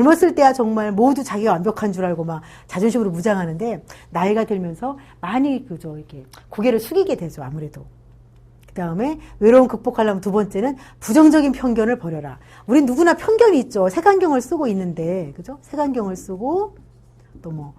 젊었을 때야 정말 모두 자기가 완벽한 줄 알고 막 자존심으로 무장하는데 나이가 들면서 많이 그저 이렇게 고개를 숙이게 되죠 아무래도. 그 다음에 외로움 극복하려면 두 번째는 부정적인 편견을 버려라. 우린 누구나 편견이 있죠. 색안경을 쓰고 있는데, 그죠? 색안경을 쓰고, 또 뭐,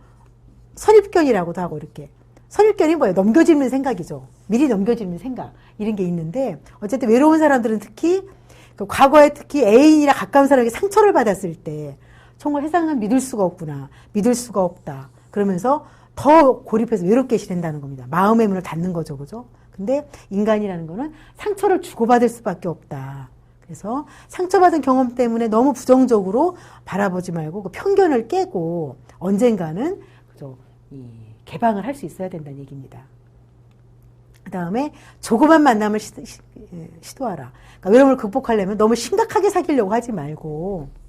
선입견이라고도 하고, 이렇게. 선입견이 뭐예요? 넘겨짚는 생각이죠. 미리 넘겨짚는 생각. 이런 게 있는데, 어쨌든 외로운 사람들은 특히, 그 과거에 특히 애인이나 가까운 사람에게 상처를 받았을 때, 정말 세상은 믿을 수가 없구나. 믿을 수가 없다. 그러면서 더 고립해서 외롭게 지낸다는 겁니다. 마음의 문을 닫는 거죠. 그죠? 근데 인간이라는 거는 상처를 주고받을 수밖에 없다. 그래서 상처받은 경험 때문에 너무 부정적으로 바라보지 말고 그 편견을 깨고 언젠가는 그죠 이 개방을 할 수 있어야 된다는 얘기입니다. 그 다음에 조그만 만남을 시, 도 하라 그러니까 외로움을 극복하려면 너무 심각하게 사귀려고 하지 말고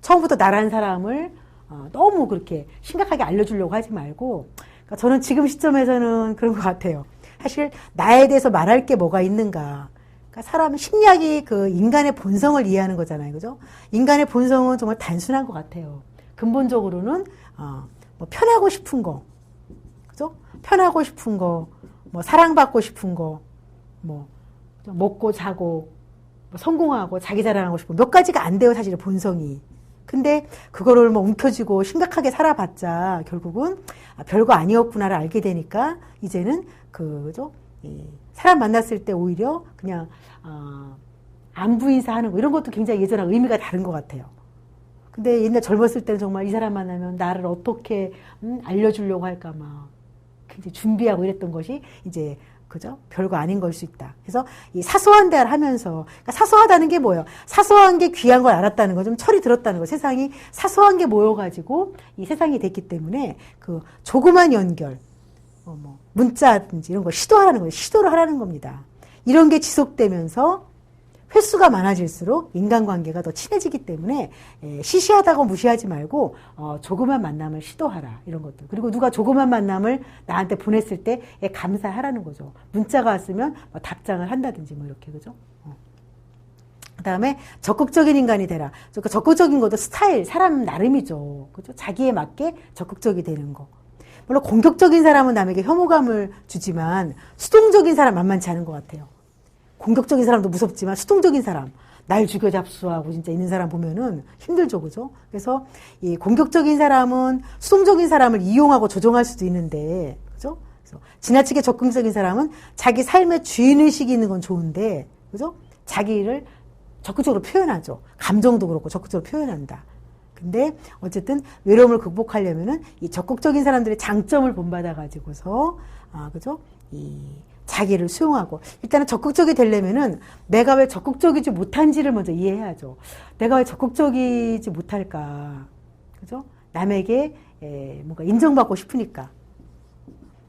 처음부터 나란 사람을 어, 너무 그렇게 심각하게 알려주려고 하지 말고 그러니까 저는 지금 시점에서는 그런 것 같아요. 사실 나에 대해서 말할 게 뭐가 있는가. 그러니까 사람 심리학이 그 인간의 본성을 이해하는 거잖아요, 그죠? 인간의 본성은 정말 단순한 것 같아요. 근본적으로는 어, 뭐 편하고 싶은 거, 그죠? 편하고 싶은 거, 뭐 사랑받고 싶은 거, 뭐 먹고 자고 뭐 성공하고 자기 자랑하고 싶은 몇 가지가 안 돼요, 사실 본성이. 근데 그거를 뭐 움켜쥐고 심각하게 살아봤자 결국은 아, 별거 아니었구나를 알게 되니까 이제는 그죠 이 사람 만났을 때 오히려 그냥 어, 안부 인사하는 거 이런 것도 굉장히 예전랑 의미가 다른 것 같아요. 근데 옛날 젊었을 때는 정말 이 사람 만나면 나를 어떻게 음, 알려주려고 할까 막 굉장히 준비하고 이랬던 것이 이제 그죠? 별거 아닌 걸 수 있다. 그래서 이 사소한 대화를 하면서 그러니까 사소하다는 게 뭐예요? 사소한 게 귀한 걸 알았다는 거, 좀 철이 들었다는 거. 세상이 사소한 게 모여가지고 이 세상이 됐기 때문에 그 조그만 연결, 어, 뭐 문자든지 이런 거 시도하라는 거예요. 시도를 하라는 겁니다. 이런 게 지속되면서 횟수가 많아질수록 인간관계가 더 친해지기 때문에 예, 시시하다고 무시하지 말고 어, 조그만 만남을 시도하라. 이런 것들. 그리고 누가 조그만 만남을 나한테 보냈을 때 예, 감사하라는 거죠. 문자가 왔으면 뭐 답장을 한다든지 뭐 이렇게 그죠? 어. 그다음에 적극적인 인간이 되라. 그러니까 적극적인 것도 스타일 사람 나름이죠. 그죠? 자기에 맞게 적극적이 되는 거. 물론 공격적인 사람은 남에게 혐오감을 주지만 수동적인 사람 만만치 않은 것 같아요. 공격적인 사람도 무섭지만 수동적인 사람, 날 죽여 잡수하고 진짜 있는 사람 보면은 힘들죠, 그죠? 그래서 이 공격적인 사람은 수동적인 사람을 이용하고 조종할 수도 있는데, 그죠? 그래서 지나치게 적극적인 사람은 자기 삶의 주인의식이 있는 건 좋은데, 그죠? 자기를 적극적으로 표현하죠. 감정도 그렇고 적극적으로 표현한다. 근데 어쨌든 외로움을 극복하려면은 이 적극적인 사람들의 장점을 본받아 가지고서 아 그죠 이 자기를 수용하고 일단은 적극적이 되려면은 내가 왜 적극적이지 못한지를 먼저 이해해야죠. 내가 왜 적극적이지 못할까? 그죠? 남에게 에, 뭔가 인정받고 싶으니까.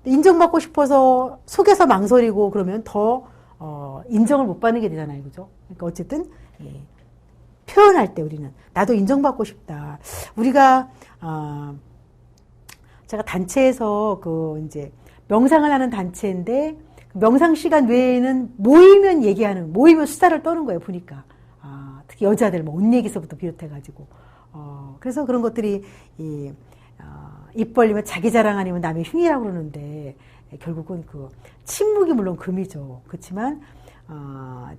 인정받고 싶어서 속에서 망설이고 그러면 더 어, 인정을 못 받는 게 되잖아요. 그죠? 그러니까 어쨌든 예, 표현할 때 우리는 나도 인정받고 싶다. 우리가 어, 제가 단체에서 그 이제 명상을 하는 단체인데 명상 시간 외에는 모이면 얘기하는, 모이면 수다를 떠는 거예요, 보니까. 아, 특히 여자들, 뭐, 옷 얘기서부터 비롯해가지고. 어, 그래서 그런 것들이, 이, 어, 입 벌리면 자기 자랑 아니면 남의 흉이라고 그러는데, 결국은 그, 침묵이 물론 금이죠. 그렇지만, 어,